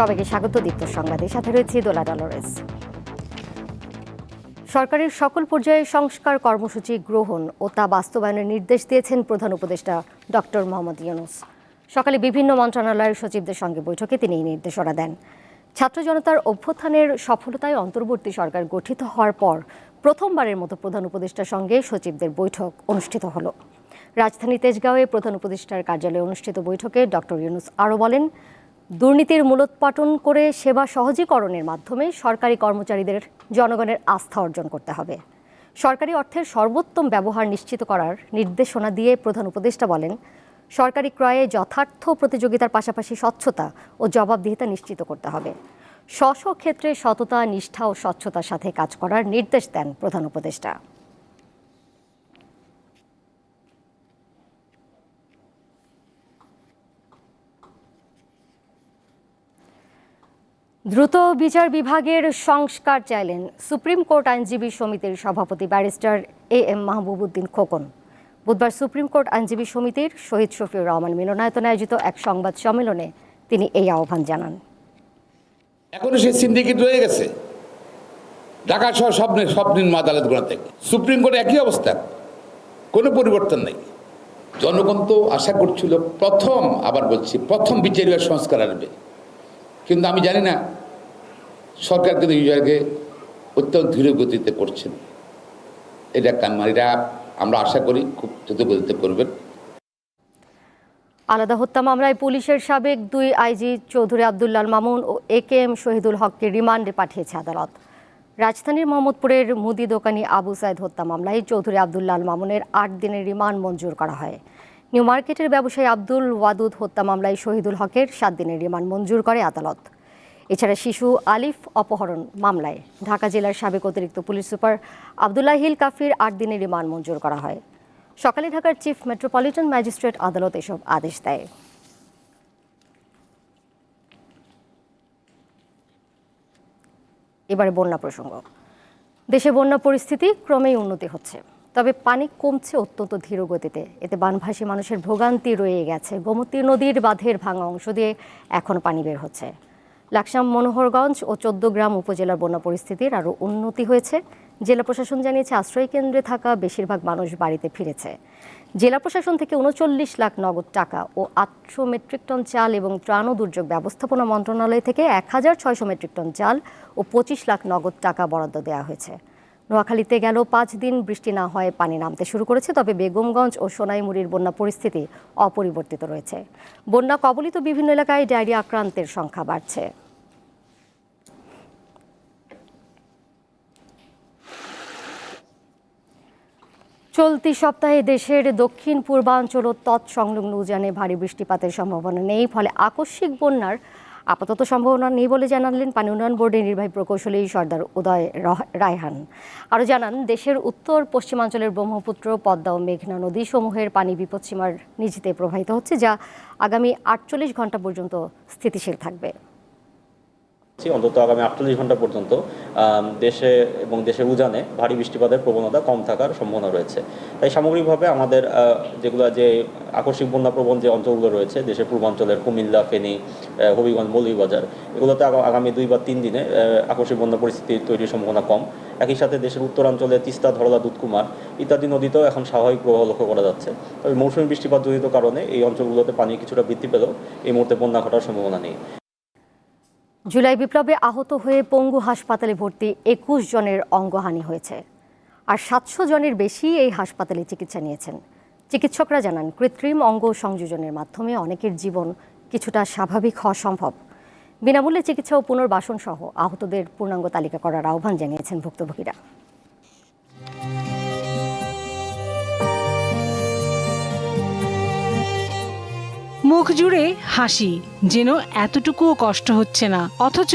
সবাইকে স্বাগত দীপ্ত সংবাদে। সাথে রয়েছে দোলা ডলরেস। সরকারের সকল পর্যায়ে সংস্কার কর্মসূচি গ্রহণ ও তা বাস্তবায়নের নির্দেশ দিয়েছেন প্রধান উপদেষ্টা ডক্টর মোহাম্মদ ইউনুস। সকালে বিভিন্ন মন্ত্রণালয়ের সচিবদের সঙ্গে বৈঠকে তিনি এই নির্দেশনা দেন। ছাত্র জনতার অভ্যুত্থানের সফলতায় অন্তর্বর্তী সরকার গঠিত হওয়ার পর প্রথমবারের মতো প্রধান উপদেষ্টার সঙ্গে সচিবদের বৈঠক অনুষ্ঠিত হলো। রাজধানী তেজগাঁওয়ে প্রধান উপদেষ্টার কার্যালয়ে অনুষ্ঠিত বৈঠকে ডক্টর ইউনুস আরও বলেন দুর্নীতির মূলোৎপাটন করে সেবা সহজীকরণের মাধ্যমে সরকারি কর্মচারীদের জনগণের আস্থা অর্জন করতে হবে। সরকারি অর্থের সর্বোত্তম ব্যবহার নিশ্চিত করার নির্দেশনা দিয়ে প্রধান উপদেষ্টা বলেন, সরকারি ক্রয়ে যথার্থ প্রতিযোগিতার পাশাপাশি স্বচ্ছতা ও জবাবদিহিতা নিশ্চিত করতে হবে। স্ব ক্ষেত্রে সততা, নিষ্ঠা ও স্বচ্ছতার সাথে কাজ করার নির্দেশ দেন প্রধান উপদেষ্টা। দ্রুত বিচার বিভাগের সংস্কার চাইলেন সুপ্রিম কোর্ট আইনজীবী সমিতির সভাপতি barrister A M Mahbubuddin Khokon. বুধবার সুপ্রিম কোর্ট আইনজীবী সমিতির শহীদ শফিউর রহমান মিলনায়তনে আয়োজিত এক সংবাদ সম্মেলনে তিনি এই আহ্বান জানান। এখনও সেই সিন্ডিকেট রয়ে গেছে। ঢাকা সহ সব সব আদালতগুলো থেকে। সুপ্রিম কোর্টে একই অবস্থা। কোনো পরিবর্তন নেই। জনগণ তো আশা করছিল প্রথম, আবার বলছি প্রথম বিচারীয় সংস্কার আসবে। কিন্তু আমি জানি না সরকার কিন্তু জায়গায় অত্যন্ত ধীর গতিতে করছেন। এটা কান- এটা আমরা আশা করি খুব দ্রুত গতিতে করবেন। আলাদা হত্যা মামলায় পুলিশের সাবেক দুই আইজি চৌধুরী আবদুল্লাল মামুন ও এ কে এম শহীদুল হককে রিমান্ডে পাঠিয়েছে আদালত। রাজধানীর মোহাম্মদপুরের মুদি দোকানি আবু সাইদ হত্যা মামলায় চৌধুরী আবদুল্লাল মামুনের আট দিনের রিমান্ড মঞ্জুর করা হয়। নিউ মার্কেটের ব্যবসায়ী আব্দুল ওয়াদুদ হত্যা মামলায় শহীদুল হকের সাত দিনের রিমান্ড মঞ্জুর করে আদালত। এছাড়া শিশু আলিফ অপহরণ মামলায় ঢাকা জেলার সাবেক অতিরিক্ত পুলিশ সুপার আবদুল্লাহ হিল কাফির আট দিনের রিমান্ড মঞ্জুর করা হয়। সকালে ঢাকার চিফ মেট্রোপলিটন ম্যাজিস্ট্রেট আদালত এসব আদেশ দেয়। এবারে বন্যা প্রসঙ্গ। দেশে বন্যা পরিস্থিতি ক্রমেই উন্নতি হচ্ছে। তবে পানি কমছে অত্যন্ত ধীর গতিতে। এতে বানভাসী মানুষের ভোগান্তি রয়ে গেছে। গোমতী নদীর বাঁধের ভাঙা অংশ দিয়ে এখন পানি বের হচ্ছে। লাকসাম, মনোহরগঞ্জ ও চোদ্দগ্রাম উপজেলার বন্যা পরিস্থিতির আরও উন্নতি হয়েছে। জেলা প্রশাসন জানিয়েছে, আশ্রয় কেন্দ্রে থাকা বেশিরভাগ মানুষ বাড়িতে ফিরেছে। জেলা প্রশাসন থেকে উনচল্লিশ লাখ নগদ টাকা ও আটশো মেট্রিক টন চাল এবং ত্রাণ ও দুর্যোগ ব্যবস্থাপনা মন্ত্রণালয় থেকে এক হাজার ছয়শো মেট্রিক টন চাল ও পঁচিশ লাখ নগদ টাকা বরাদ্দ দেওয়া হয়েছে। নোয়াখালীতে গেল পাঁচ দিন বৃষ্টি না হয়ে পানি নামতে শুরু করেছে, তবে বেগমগঞ্জ ও সোনাইমুড়ির বন্যা পরিস্থিতি অপরিবর্তিত রয়েছে। বন্যা কবলিত বিভিন্ন এলাকায় ডায়রিয়া আক্রান্তের সংখ্যা বাড়ছে। চলতি সপ্তাহে দেশের দক্ষিণ পূর্বাঞ্চল ও তৎসংলগ্ন উজানে ভারী বৃষ্টিপাতের সম্ভাবনা নেই, ফলে আকস্মিক বন্যার আপাতত সম্ভাবনা নেই বলে জানালেন পানি উন্নয়ন বোর্ডের নির্বাহী প্রকৌশলী সর্দার উদয় রায়হান। আরও জানান, দেশের উত্তর পশ্চিমাঞ্চলের ব্রহ্মপুত্র, পদ্মা ও মেঘনা নদী সমূহের পানি বিপদসীমার নিচেতে প্রবাহিত হচ্ছে, যা আগামী আটচল্লিশ ঘণ্টা পর্যন্ত স্থিতিশীল থাকবে। অন্তত আগামী আটচল্লিশ ঘণ্টা পর্যন্ত দেশে এবং দেশের উজানে ভারী বৃষ্টিপাতের প্রবণতা কম থাকার সম্ভাবনা রয়েছে। তাই সামগ্রিকভাবে আমাদের যেগুলো যে আকস্মিক বন্যাপ্রবণ যে অঞ্চলগুলো রয়েছে, দেশের পূর্বাঞ্চলের কুমিল্লা, ফেনী হবিগঞ্জ, মৌলভীবাজার, এগুলোতে আগামী দুই বা তিন দিনে আকস্মিক বন্যা পরিস্থিতি তৈরির সম্ভাবনা কম। একই সাথে দেশের উত্তরাঞ্চলে তিস্তা, ধরলা, দুধকুমার ইত্যাদি নদীতেও এখন স্বাভাবিক প্রবাহ লক্ষ্য করা যাচ্ছে। তবে মৌসুমী বৃষ্টিপাত জনিত কারণে এই অঞ্চলগুলোতে পানি কিছুটা বৃদ্ধি পেলেও এই মুহূর্তে বন্যা ঘটার সম্ভাবনা নেই। জুলাই বিপ্লবে আহত হয়ে পঙ্গু হাসপাতালে ভর্তি একুশ জনের অঙ্গহানি হয়েছে। আর সাতশো জনের বেশি এই হাসপাতালে চিকিৎসা নিয়েছেন। চিকিৎসকরা জানান, কৃত্রিম অঙ্গ সংযোজনের মাধ্যমে অনেকের জীবন কিছুটা স্বাভাবিক হওয়া সম্ভব। বিনামূল্যে চিকিৎসা ও পুনর্বাসন সহ আহতদের পূর্ণাঙ্গ তালিকা করার আহ্বান জানিয়েছেন ভুক্তভোগীরা। মুখ জুড়ে হাসি যেন এতটুকুও কষ্ট হচ্ছে না। অথচ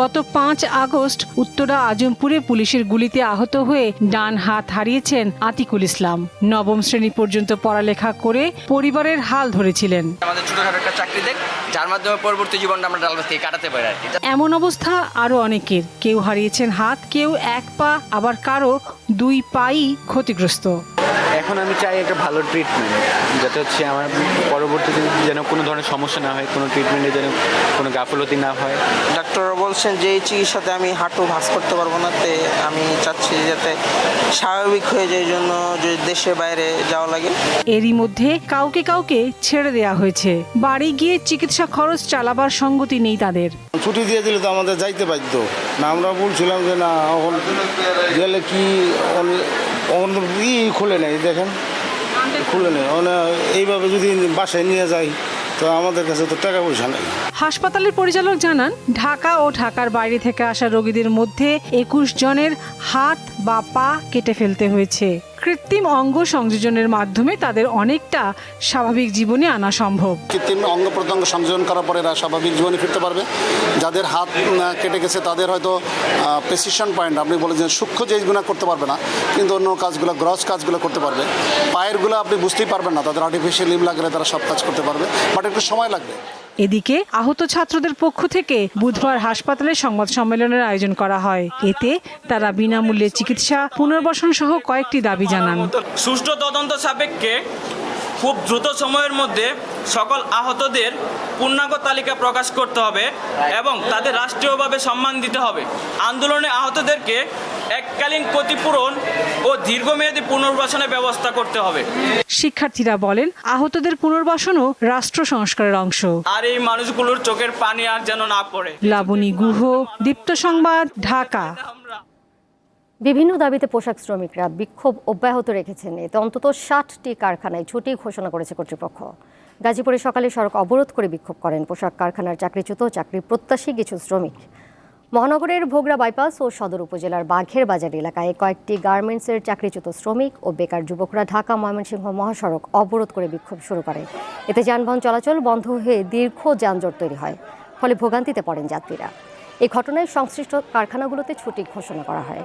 গত পাঁচ আগস্ট উত্তরা আজমপুরে পুলিশের গুলিতে আহত হয়ে ডান হাত হারিয়েছেন আতিকুল ইসলাম। নবম শ্রেণি পর্যন্ত পড়ালেখা করে পরিবারের হাল ধরেছিলেন। আমাদের ছোটখাটো একটা চাকরি দেখ যার মাধ্যমে পরবর্তী জীবনটা আমরা ডালবাস থেকে কাটাতে পারি আর কি। এমন অবস্থা আরও অনেকের। কেউ হারিয়েছেন হাত কেউ এক পা আবার কারও দুই পাই ক্ষতিগ্রস্ত। এখন আমি চাই একটা ভালো ট্রিটমেন্ট যাতে হচ্ছে আমার পরবর্তীতে যেন কোনো ধরনের সমস্যা না হয় কোনো ট্রিটমেন্টে যেন কোনো গাফলতি না হয়। ডাক্তাররা বলছেন যে এই চিকিৎসাতে আমি হাঁটু ভাঁজ করতে পারব না তে আমি চাচ্ছি যাতে স্বাভাবিক হয়ে যায় এই জন্য যে দেশে বাইরে যাওয়া লাগে। এরই মধ্যে কাউকে কাউকে ছেড়ে দেয়া হয়েছে। বাড়ি গিয়ে চিকিৎসা খরচ চালাবার সঙ্গতি নেই তাদের। ছুটি দিয়ে দিলে তো আমাদের যাইতে বাধ্য। না আমরা বলছিলাম যে না এখন গেলে কি ই খুলে নেই, দেখেন। খুলে নেই। মানে এইভাবে যদি বাসায় নিয়ে যাই, তো আমাদের কাছে তো টাকা পয়সা নেই। হাসপাতালের পরিচালক জানান, ঢাকা ও ঢাকার বাইরে থেকে আসা রোগীদের মধ্যে একুশ জনের হাত বা পা কেটে ফেলতে হয়েছে। কৃত্রিম অঙ্গ সংযোজনের মাধ্যমে তাদের অনেকটা স্বাভাবিক জীবনে আনা সম্ভব। কৃত্রিম অঙ্গ প্রত্যঙ্গ সংযোজন করার পরে এরা স্বাভাবিক জীবনে ফিরতে পারবে। যাদের হাত কেটে গেছে তাদের হয়তো প্রেসিশন পয়েন্ট আপনি বলে যে সূক্ষ্ম জিনিসগুলো করতে পারবে না, কিন্তু অন্য কাজগুলো গ্রস কাজগুলো করতে পারবে। পায়েরগুলো আপনি বুঝতেই পারবেন না, তাদের আর্টিফিশিয়াল লিম লাগলে তারা সব কাজ করতে পারবে বাট একটু সময় লাগবে। এদিকে আহত ছাত্রদের পক্ষ থেকে বুধবার হাসপাতালে সংবাদ সম্মেলনের আয়োজন করা হয়। এতে তারা বিনামূল্যে চিকিৎসা পুনর্বাসন সহ কয়েকটি দাবি জানান। সুষ্ঠু তদন্ত সাপেক্ষে খুব দ্রুত সময়ের মধ্যে সকল আহতদের পূর্ণাঙ্গ তালিকা প্রকাশ করতে হবে এবং তাদের রাষ্ট্রীয়ভাবে সম্মান দিতে হবে। আন্দোলনে আহতদেরকে এককালীন ক্ষতিপূরণ ও দীর্ঘমেয়াদী পুনর্বাসনের ব্যবস্থা করতে হবে। শিক্ষার্থীরা বলেন আহতদের পুনর্বাসনও রাষ্ট্র সংস্কারের অংশ। আর এই মানুষগুলোর চোখের পানি আর যেন না পড়ে। লাবণী গুহ দীপ্ত সংবাদ ঢাকা। বিভিন্ন দাবিতে পোশাক শ্রমিকরা বিক্ষোভ অব্যাহত রেখেছেন এতে অন্তত ষাটটি কারখানায় ছুটি ঘোষণা করেছে কর্তৃপক্ষ। গাজীপুরে সকালে সড়ক অবরোধ করে বিক্ষোভ করেন পোশাক কারখানার চাকরিচ্যুত চাকরি প্রত্যাশী কিছু শ্রমিক। মহানগরের ভোগড়া বাইপাস ও সদর উপজেলার বাঘের বাজার এলাকায় কয়েকটি গার্মেন্টসের চাকরিচ্যুত শ্রমিক ও বেকার যুবকরা ঢাকা ময়মনসিংহ মহাসড়ক অবরোধ করে বিক্ষোভ শুরু করে। এতে যানবাহন চলাচল বন্ধ হয়ে দীর্ঘ যানজট তৈরি হয়, ফলে ভোগান্তিতে পড়েন যাত্রীরা। এই ঘটনায় সংশ্লিষ্ট কারখানাগুলোতে ছুটি ঘোষণা করা হয়।